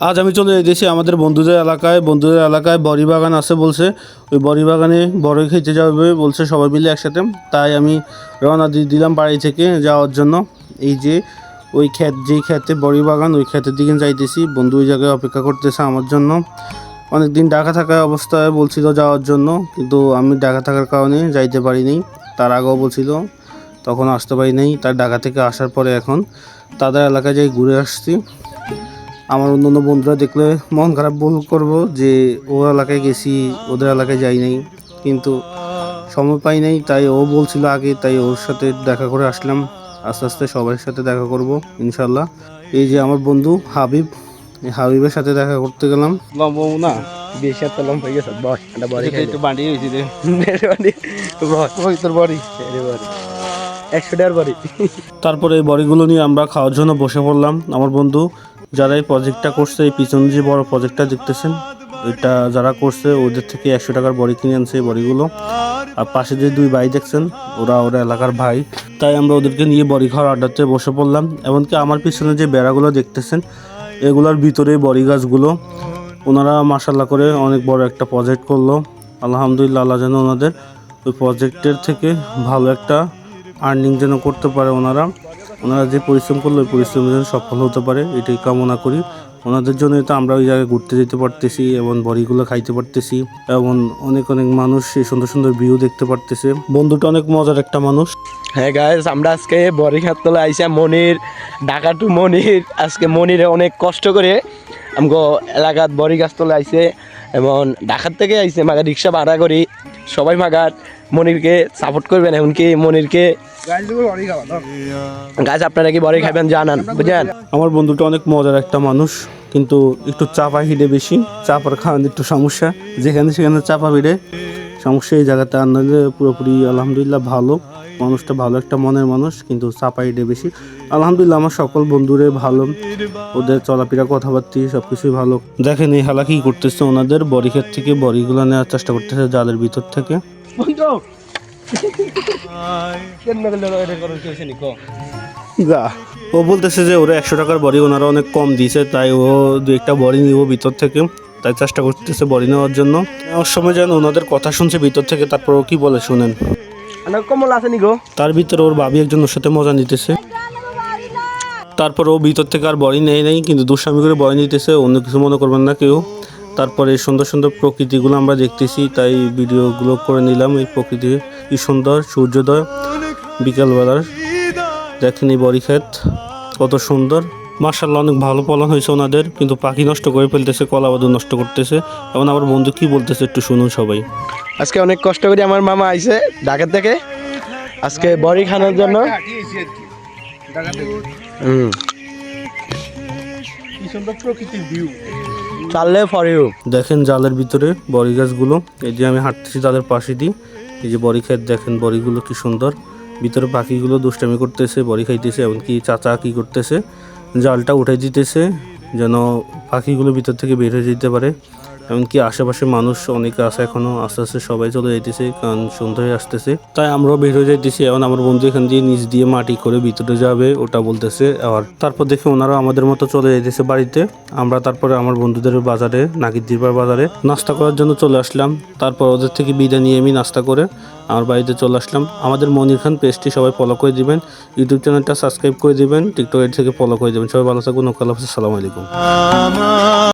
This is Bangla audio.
আজ আমি চলে এসেছি আমাদের বন্ধুদের এলাকায় বন্ধুদের এলাকায় বড়ি বাগান আছে বলছে। ওই বড়ি বাগানে বড়ই খেতে যাবে বলছে সবাই মিলে একসাথে। তাই আমি রওনা দিয়ে দিলাম বাড়ি থেকে যাওয়ার জন্য। এই যে ওই ক্ষেত, যেই ক্ষেতে বড়ি বাগান ওই ক্ষেতের দিকে যাইতেছি। বন্ধু ওই জায়গায় অপেক্ষা করতেছে আমার জন্য। অনেক দিন ঢাকা থাকা অবস্থায় বলছিল যাওয়ার জন্য, কিন্তু আমি ঢাকা থাকার কারণে যাইতে পারিনি। তার আগেও বলছিল, তখন আসতে পারি নাই তার ঢাকা থেকে আসার পরে এখন তাদের এলাকায় যাই ঘুরে আসছি। আমার অন্য অন্য বন্ধুরা দেখলে মন খারাপ ভুল করব যে ও এলাকায় গেছি ওদের এলাকায় যাই নাই। কিন্তু সময় পাই নাই তাই ও বলছিল আগে তাই ওর সাথে দেখা করে আসলাম। আস্তে আস্তে সবার সাথে দেখা করব ইনশাল্লাহ এই যে আমার বন্ধু হাবিব হাবিবের সাথে দেখা করতে গেলাম। লম্ব না বেশি একটা লম্বা গেছে। বস একটা বড়ি একটু বাড়ি হয়েছি রে। বাড়ি বস ওই তোর বাড়ি। বড়ি। একশো টাকার বড়ি। তারপরে এই বড়িগুলো নিয়ে আমরা খাওয়ার জন্য বসে পড়লাম। আমার বন্ধু যারা এই প্রজেক্টটা করছে, এই পিছনে যে বড় প্রজেক্টটা দেখতেছেন এটা যারা করছে, ওদের থেকে একশো টাকার বড়ি কিনে আনছে এই বড়িগুলো। আর পাশে যে দুই ভাই দেখছেন, ওরা ওরা এলাকার ভাই। তাই আমরা ওদেরকে নিয়ে বড়ি খাওয়ার আড্ডাতে বসে পড়লাম। এমনকি আমার পিছনে যে বেড়াগুলো দেখতেছেন, এগুলোর ভিতরে বড়ি গাছগুলো, ওনারা মাসাল্লাহ করে অনেক বড় একটা প্রজেক্ট করল। আলহামদুলিল্লাহ, আল্লাহ যেন ওনাদের। ওই প্রজেক্টের থেকে ভালো একটা আর্নিং যেন করতে পারে ওনারা ওনারা যে পরিশ্রম করল ওই পরিশ্রম যেন সফল হতে পারে, এটাই কামনা করি। ওনাদের জন্যই তো আমরা ওই জায়গায় ঘুরতে যেতে পারতেছি, এবং বড়িগুলো খাইতে পারতেছি, এবং অনেক অনেক মানুষ এই সুন্দর সুন্দর ভিউ দেখতে পারতেছে। বন্ধুটা অনেক মজার একটা মানুষ। হ্যাঁ গাইস আমরা আজকে খাত তোলা আইসা মনির, ঢাকা টু মনির, আজকে মনিরে অনেক কষ্ট করে আমগো এলাকাত বড়ি গাছ তোলা আইসে, এবং ঢাকার থেকে আইসে মাগা রিক্সা ভাড়া করি। সবাই মাগার। মনিরকে সাপোর্ট করবেন, এমনকি মনিরকে গাছ আপনারা কি বড়ি খাবেন? জানান বুঝলেন আমার বন্ধুটা অনেক মজার একটা মানুষ, কিন্তু একটু চাপা হিডে বেশি। চাপার খাওয়ান একটু সমস্যা। যেখানে সেখানে চাপা হিডে। সমস্যা এই জায়গাতে নইলে পুরোপুরি আলহামদুলিল্লাহ ভালো। মানুষটা ভালো একটা মনের মানুষ কিন্তু চাপা হিডে বেশি। আলহামদুলিল্লাহ আমার সকল বন্ধুরে ভালো ওদের চলাফেরা কথাবার্তি সব কিছুই ভালো। দেখেন এই হালা কি করতেছে ওনাদের বড়ি ক্ষেত থেকে বড়িগুলো নেওয়ার চেষ্টা করতেছে জালের ভিতর থেকে। যা ও বলতেছে যে ওরা একশো টাকার বড়ি ওনারা অনেক কম দিয়েছে তাই ও দু একটা বড়ি নিব ভিতর থেকে। তাই চেষ্টা করতেছে বড়ি নেওয়ার জন্য। নেওয়ার সময় যেন ওনাদের কথা শুনছে ভিতর থেকে তারপর ও কি বলে শুনেন। কমল আছে নিগো। তার ভিতরে ওর ভাবি একজন ওর সাথে মজা নিতেছে। তারপর ও ভিতর থেকে আর বড়ি নেই নাই কিন্তু দুষ্টামি করে বড়ি নিতেছে অন্য কিছু মনে করবেন না কেউ। তারপরে এই সুন্দর সুন্দর প্রকৃতিগুলো আমরা দেখতেছি তাই ভিডিওগুলো করে নিলাম এই প্রকৃতি কি সুন্দর সূর্যোদয় বিকালবেলার। দেখেন এই বড়ি ক্ষেত কত সুন্দর। মার্শাল্লাহ অনেক ভালো ফলন হয়েছে ওনাদের কিন্তু পাখি নষ্ট করে ফেলতেছে কলা বাদু নষ্ট করতেছে। এবং আমার বন্ধু কি বলতেছে একটু শুনুন সবাই। আজকে অনেক কষ্ট করে আমার মামা আইছে ঢাকা থেকে। আজকে বড়ি খানোর জন্য। হুম। চাললে ফর ইউ দেখেন জালের ভিতরে বড়ি গাছগুলো এই যে আমি হাঁটতেছি তাদের পাশে দিয়ে। এই যে বড়ি ক্ষেত দেখেন বড়িগুলো কি সুন্দর। ভিতরে পাখিগুলো দুষ্টামি করতেছে বড়ি খাইতেছে এমনকি চাচা কি করতেছে। জালটা উঠে দিতেছে যেন পাখিগুলো ভিতর থেকে বের হয়ে যেতে পারে। এমনকি আশেপাশে মানুষ অনেকে আছে এখনও আস্তে আস্তে সবাই চলে যাইতেছে কারণ সন্ধ্যা হয়ে আসতেছে। তাই আমরাও বের হয়ে যাইতেছি এখন আমার বন্ধু এখান দিয়ে নিচ দিয়ে মাটি করে ভিতরে যাবে ওটা বলতেছে। আর তারপর দেখে ওনারা আমাদের মতো চলে যাইতেছে বাড়িতে। আমরা তারপরে আমার বন্ধুদের বাজারে নাগিরদিরবার বাজারে নাস্তা করার জন্য চলে আসলাম। তারপর ওদের থেকে বিদায় নিয়ে আমি নাস্তা করে আমার বাড়িতে চলে আসলাম। আমাদের মনির খান পেজটি সবাই ফলো করে দিবেন ইউটিউব চ্যানেলটা সাবস্ক্রাইব করে দিবেন টিকটক থেকে ফলো করে দিবেন। সবাই ভালো থাকুন ওকাল আসসালামু আলাইকুম।